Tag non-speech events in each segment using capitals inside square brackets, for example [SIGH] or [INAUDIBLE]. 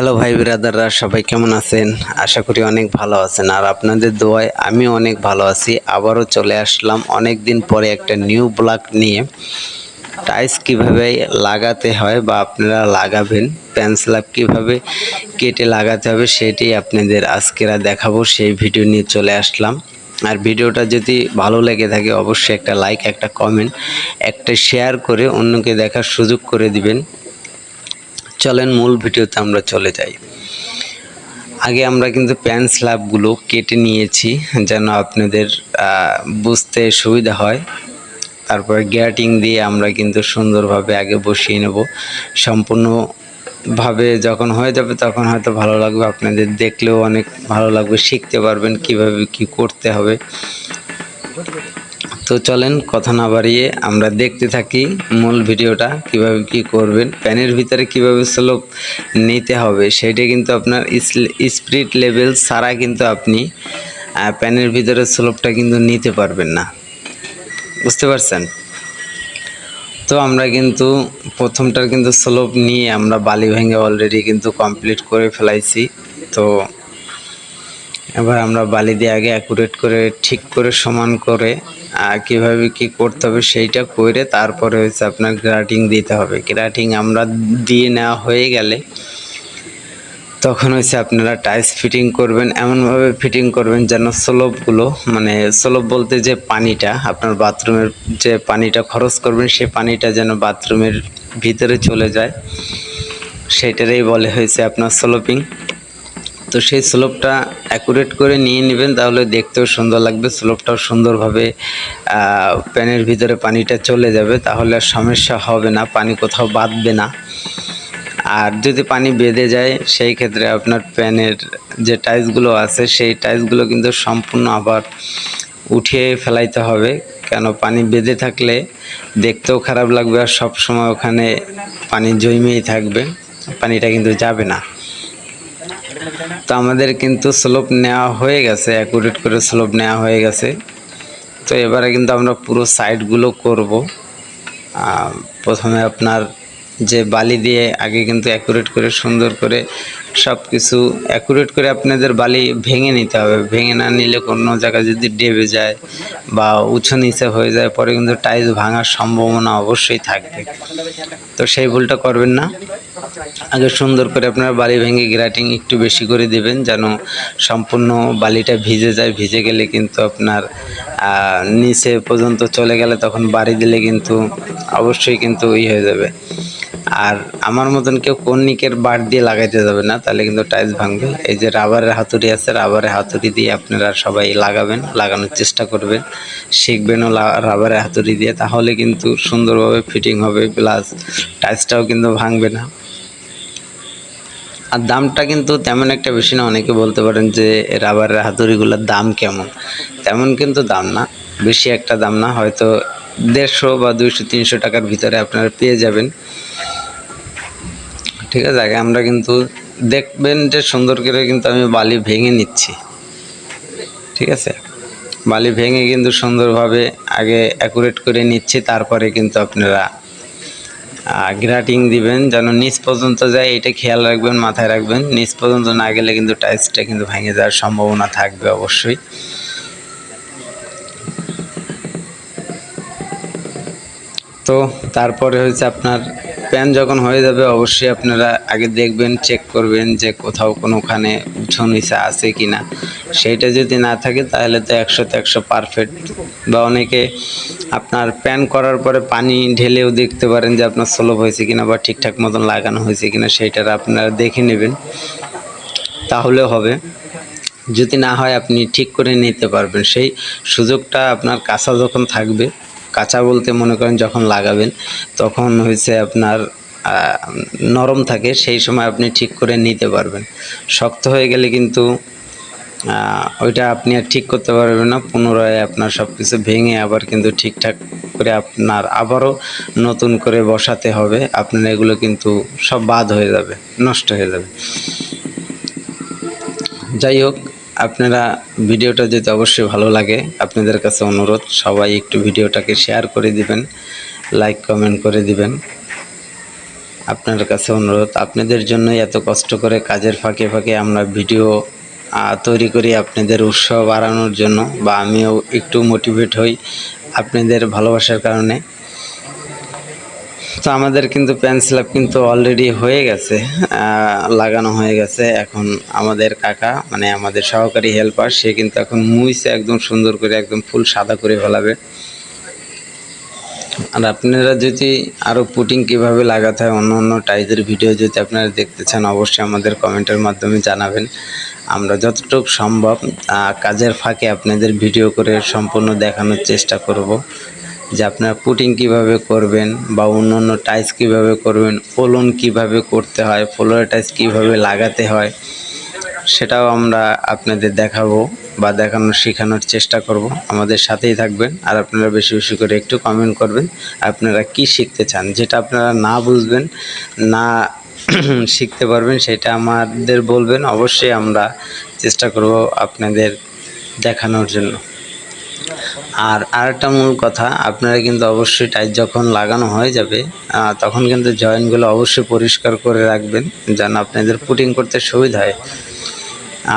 Hello ভাই ব্রাদাররা, সবাই কেমন আছেন? আশা করি অনেক ভালো আছেন। আর আপনাদের দোয়ায় আমি অনেক ভালো আছি। আবারও চলে আসলাম অনেক দিন পরে একটা নিউ ব্লগ নিয়ে। টাইস কীভাবে লাগাতে হয় বা আপনারা লাগাবেন প্যান স্ল্যাব কীভাবে কেটে লাগাতে হবে সেটি আপনাদের আজকেরা দেখাবো। সেই ভিডিও নিয়ে চলে আসলাম। আর ভিডিওটা যদি ভালো লেগে থাকে, অবশ্যই একটা লাইক একটা কমেন্ট একটা শেয়ার করে অন্যকে দেখার সুযোগ করে দিবেন। চলেন, মূল ভিডিওতে আমরা চলে যাই। আগে আমরা কিন্তু প্যান স্ল্যাবগুলো কেটে নিয়েছি যেন আপনাদের বুঝতে সুবিধা হয়। তারপরে গ্যাটিং দিয়ে আমরা কিন্তু সুন্দরভাবে আগে বসিয়ে নেব। সম্পূর্ণভাবে যখন হয়ে যাবে তখন হয়তো ভালো লাগবে। আপনাদের দেখলেও অনেক ভালো লাগবে, শিখতে পারবেন কীভাবে কি করতে হবে। তো চলেন কথা না বাড়িয়ে আমরা দেখতে থাকি মূল ভিডিওটা, কীভাবে কি করবেন, প্যানের ভিতরে কীভাবে স্লোপ নিতে হবে সেটা কিন্তু আপনার স্পিড লেভেল ছাড়া কিন্তু আপনি প্যানের ভিতরে স্লোপটা কিন্তু নিতে পারবেন না। বুঝতে পারছেন? তো আমরা কিন্তু প্রথমটার কিন্তু স্লোপ নিয়ে আমরা বালি ভেঙে অলরেডি কিন্তু কমপ্লিট করে ফেলাইছি। তো এবার আমরা বালি দিয়ে আগে অ্যাকুরেট করে, ঠিক করে, সমান করে কীভাবে কি করতে হবে সেইটা করে তারপরে হচ্ছে আপনার গ্রাটিং দিতে হবে। গ্রাটিং আমরা দিয়ে নেওয়া হয়ে গেলে তখন হচ্ছে আপনারা টাইস ফিটিং করবেন, এমনভাবে ফিটিং করবেন যেন স্লোপগুলো মানে স্লোপ বলতে যে পানিটা, আপনার বাথরুমের যে পানিটা খরচ করবেন সেই পানিটা যেন বাথরুমের ভিতরে চলে যায়। সেইটারই বলে হয়েছে আপনার স্লোপিং তো সেই স্লোপটা অ্যাকুরেট করে নিয়ে নেবেন, তাহলে দেখতেও সুন্দর লাগবে। স্লোপটাও সুন্দরভাবে প্যানের ভিতরে পানিটা চলে যাবে, তাহলে আর সমস্যা হবে না, পানি কোথাও বাঁধবে না। আর যদি পানি বেঁধে যায়, সেই ক্ষেত্রে আপনার প্যানের যে টাইলসগুলো আছে, সেই টাইলসগুলো কিন্তু সম্পূর্ণ আবার উঠিয়ে ফেলাইতে হবে। কেন, পানি বেঁধে থাকলে দেখতেও খারাপ লাগবে, আর সব সময় ওখানে পানি জমেই থাকবে, পানিটা কিন্তু যাবে না। তো আমাদের কিন্তু স্লোপ নেওয়া হয়ে গেছে অ্যাকুরেট করে স্লোপ নেওয়া হয়ে গেছে। তো এবারে কিন্তু আমরা পুরো সাইডগুলো করব। প্রথমে আপনার যে বালি দিয়ে আগে কিন্তু অ্যাকুরেট করে, সুন্দর করে সব কিছু অ্যাকুরেট করে আপনাদের বালি ভেঙে নিতে হবে। ভেঙে না নিলে কোনো জায়গায় যদি ডেবে যায় বা উঁচু নিচে হয়ে যায়, পরে কিন্তু টাইলস ভাঙার সম্ভাবনা অবশ্যই থাকবে। তো সেই ভুলটা করবেন না। আগে সুন্দর করে আপনার বালি ভেঙে গ্রাটিং একটু বেশি করে দিবেন, যেন সম্পূর্ণ বালিটা ভিজে যায়। ভিজে গেলে কিন্তু আপনার নিচে পর্যন্ত চলে গেলে তখন বাড়ি দিলে কিন্তু অবশ্যই কিন্তু ই হয়ে যাবে। আর আমার মতন কেউ কর্নিকের বার দিয়ে লাগাইতে যাবে না, তাহলে কিন্তু টাইলস ভাঙবে। এই যে রাবারের হাতুড়ি আছে, রাবারের হাতুড়ি দিয়ে আপনারা সবাই লাগাবেন, লাগানোর চেষ্টা করবেন। শিখবেনও রাবারের হাতুড়ি দিয়ে, তাহলে কিন্তু সুন্দরভাবে ফিটিং হবে, প্লাস টাইলসটাও কিন্তু ভাঙবে না। আর দামটা কিন্তু তেমন একটা বেশি না। অনেকে বলতে পারেন যে রাবারের হাতুড়িগুলোর দাম কেমন? তেমন কিন্তু দাম না। বেশি একটা দাম না। হয়তো দেড়শো বা দুইশো, তিনশো টাকার ভিতরে আপনারা পেয়ে যাবেন। ঠিক আছে, আগে আমরা কিন্তু দেখবেন যে সুন্দর করে কিন্তু আমি বালি ভেঙে নিচ্ছি। ঠিক আছে? বালি ভেঙে কিন্তু সুন্দরভাবে আগে অ্যাকুরেট করে নিচ্ছি, তারপরে কিন্তু আপনারা গ্রাটিং দিবেন, যেন নিচ পর্যন্ত যায়, এটা খেয়াল রাখবেন, মাথায় রাখবেন। নিচ পর্যন্ত না গেলে কিন্তু টাইলসটা কিন্তু ভেঙে যাওয়ার সম্ভাবনা থাকবে অবশ্যই। তো তারপরে হচ্ছে আপনার প্যান যখন হয়ে যাবে, অবশ্যই আপনারা আগে দেখবেন চেক করবেন যে কোথাও কোনোখানে উঁচু নিচে আছে কি না সেইটা যদি না থাকে, তাহলে তো একশোতে একশো পারফেক্ট বা অনেকে আপনার প্যান করার পরে পানি ঢেলেও দেখতে পারেন যে আপনার স্লোপ হয়েছে কিনা বা ঠিকঠাক মতন লাগানো হয়েছে কিনা, সেইটার আপনারা দেখে নেবেন। তাহলে হবে। যদি না হয়, আপনি ঠিক করে নিতে পারবেন। সেই সুযোগটা আপনার কাঁচা যখন থাকবে কাঁচা বলতে মনে করেন যখন লাগাবেন, তখন হয়েছে আপনার নরম থাকে, সেই সময় আপনি ঠিক করে নিতে পারবেন। শক্ত হয়ে গেলে কিন্তু ওইটা আপনি আর ঠিক করতে পারবেন না, পুনরায় আপনার সব কিছু ভেঙে আবার কিন্তু ঠিকঠাক করে আপনার আবারও নতুন করে বসাতে হবে, আপনার এগুলো কিন্তু সব বাদ হয়ে যাবে, নষ্ট হয়ে যাবে। যাই হোক আপনারা ভিডিওটা যদি অবশ্যই ভালো লাগে, আপনাদের কাছে অনুরোধ, সবাই একটু ভিডিওটাকে শেয়ার করে দিবেন লাইক কমেন্ট করে দিবেন। আপনার কাছে অনুরোধ, আপনাদের জন্যই এত কষ্ট করে কাজের ফাঁকে ফাঁকে আমরা ভিডিও তৈরি করি আপনাদের উৎসাহ বাড়ানোর জন্য, বা আমিও একটু মোটিভেট হই আপনাদের ভালোবাসার কারণে। তো আমাদের কিন্তু প্যান স্ল্যাব কিন্তু অলরেডি হয়ে গেছে লাগানো হয়ে গেছে। এখন আমাদের কাকা মানে আমাদের সহকারী হেল্পার সে কিন্তু এখন মুইছে একদম সুন্দর করে, একদম ফুল সাদা করে ফেলাবে। আর আপনারা যদি আরও পুটিং কীভাবে লাগাতে হয়, অন্য অন্য টাইপের ভিডিও যদি আপনারা দেখতে চান, অবশ্যই আমাদের কমেন্টের মাধ্যমে জানাবেন। আমরা যতটুকু সম্ভব কাজের ফাঁকে আপনাদের ভিডিও করে সম্পূর্ণ দেখানোর চেষ্টা করব। যে আপনারা পুটিং কীভাবে করবেন বা অন্য অন্য টাইস কীভাবে করবেন ফলন কীভাবে করতে হয় ফ্লোর টাইস কীভাবে লাগাতে হয়, সেটাও আমরা আপনাদের দেখাবো বা দেখানোর, শেখানোর চেষ্টা করব। আমাদের সাথেই থাকবেন আর আপনারা বেশি বেশি করে একটু কমেন্ট করবেন, আপনারা কি শিখতে চান, যেটা আপনারা না বুঝবেন, না [CLEARS THROAT] শিখতে পারবেন, সেটা আমাদের বলবেন, অবশ্যই আমরা চেষ্টা করব আপনাদের দেখানোর জন্য। আর আরেকটা মূল কথা, আপনারা কিন্তু অবশ্যই টাইট যখন লাগানো হয়ে যাবে তখন কিন্তু জয়েন্টগুলো অবশ্যই পরিষ্কার করে রাখবেন, যেন আপনাদের পুটিং করতে সুবিধা হয়।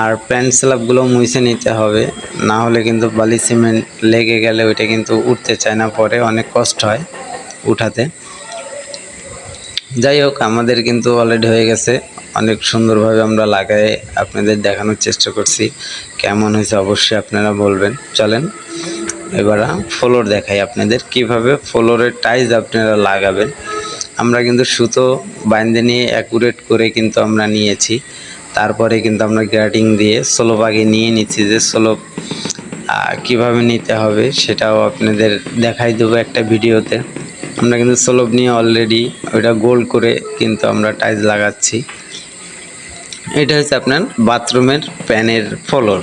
আর প্যান্ট স্ল্যাবগুলো মুছে নিতে হবে, না হলে কিন্তু বালি সিমেন্ট লেগে গেলে ওইটা কিন্তু উঠতে চায় না, পরে অনেক কষ্ট হয় উঠাতে। যাই হোক, আমাদের কিন্তু অলরেডি হয়ে গেছে, অনেক সুন্দরভাবে আমরা লাগাই আপনাদের দেখানোর চেষ্টা করছি, কেমন হয়েছে অবশ্যই আপনারা বলবেন। চলেন এবার ফ্লোর দেখাই আপনাদের কীভাবে ফ্লোরের টাইজ আপনারা লাগাবেন। আমরা কিন্তু সুতো বাইন্দে নিয়ে অ্যাকুরেট করে কিন্তু আমরা নিয়েছি। তারপরে কিন্তু আমরা গ্রাটিং দিয়ে স্লোপ আগে নিয়ে নিচ্ছি যে স্লোপ কীভাবে নিতে হবে সেটাও আপনাদের দেখাই দেবো একটা ভিডিওতে। আমরা কিন্তু স্লোপ নিয়ে অলরেডি ওইটা গোল করে কিন্তু আমরা টাইলস লাগাচ্ছি। এটা হচ্ছে আপনার বাথরুমের প্যানের ফ্লোর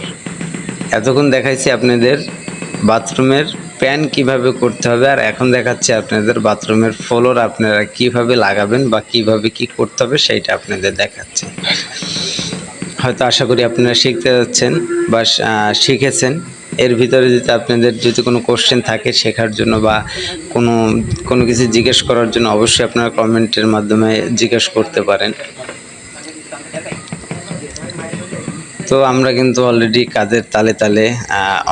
এতক্ষণ দেখাইছি আপনাদের বাথরুমের প্যান কীভাবে করতে হবে? আর এখন দেখাচ্ছি আপনাদের বাথরুমের ফ্লোর, আপনারা কীভাবে লাগাবেন বা কীভাবে কি করতে হবে সেইটা আপনাদের দেখাচ্ছি। হয়তো আশা করি আপনারা শিখতে যাচ্ছেন বা শিখেছেন। এর ভিতরে যদি আপনাদের যদি কোনো কোশ্চেন থাকে শেখার জন্য বা কোনো কোনো কিছু জিজ্ঞেস করার জন্য অবশ্যই আপনারা কমেন্টের মাধ্যমে জিজ্ঞেস করতে পারেন। তো আমরা কিন্তু অলরেডি কাজের তালে তালে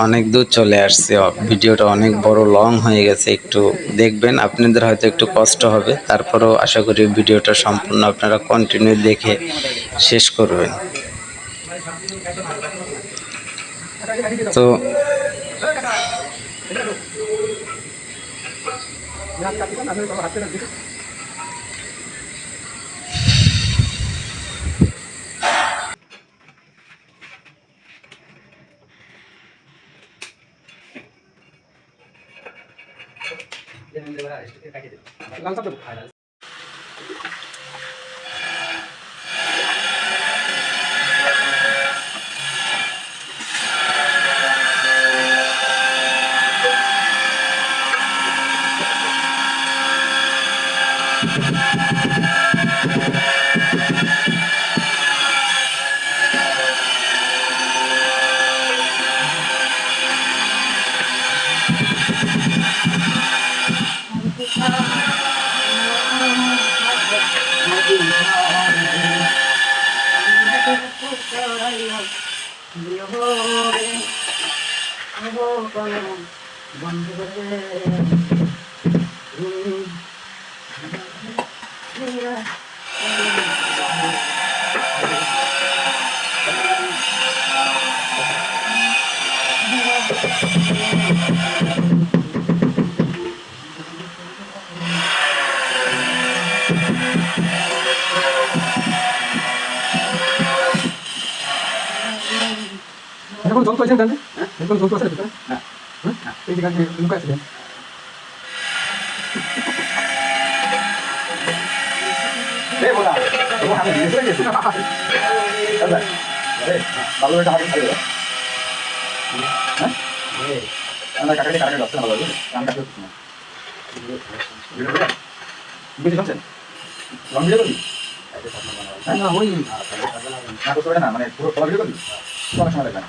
অনেক দূর চলে আসছি। ভিডিওটা অনেক বড় লং হয়ে গেছে, একটু দেখবেন। আপনাদের হয়তো একটু কষ্ট হবে। তারপরেও আশা করি ভিডিওটা সম্পূর্ণ আপনারা কন্টিনিউ দেখে শেষ করবেন। তো জল পাইছেন তাহলে এখন জল পাইছেন ভিতরে হ্যাঁ? এই যে গাছে লুকায় আছে এই বলা ও আমি দিয়েছে গেছে দাদা আরে ভালো একটা হাতে হ্যাঁ? আমরা কাকাকে কাকাকে রাস্তা ভালো লাগে কাটতে হচ্ছে না। বুঝতে পারছেন হ্যাঁ না ওই না না। মানে পুরো কলা ভিডিও করবি অনেক সময় লাগবে না।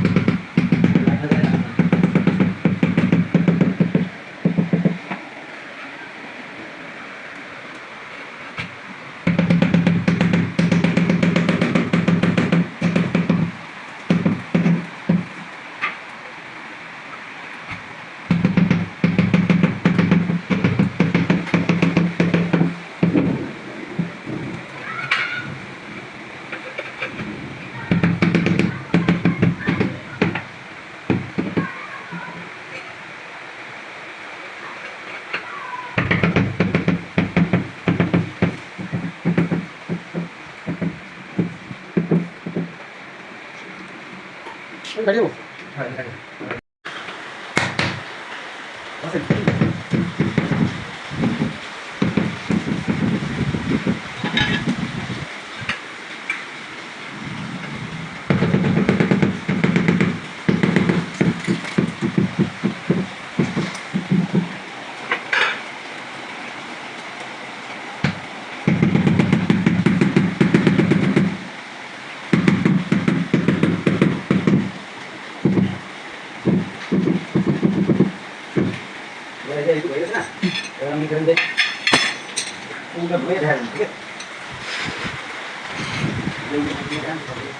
はい、はい দেন কাটে দে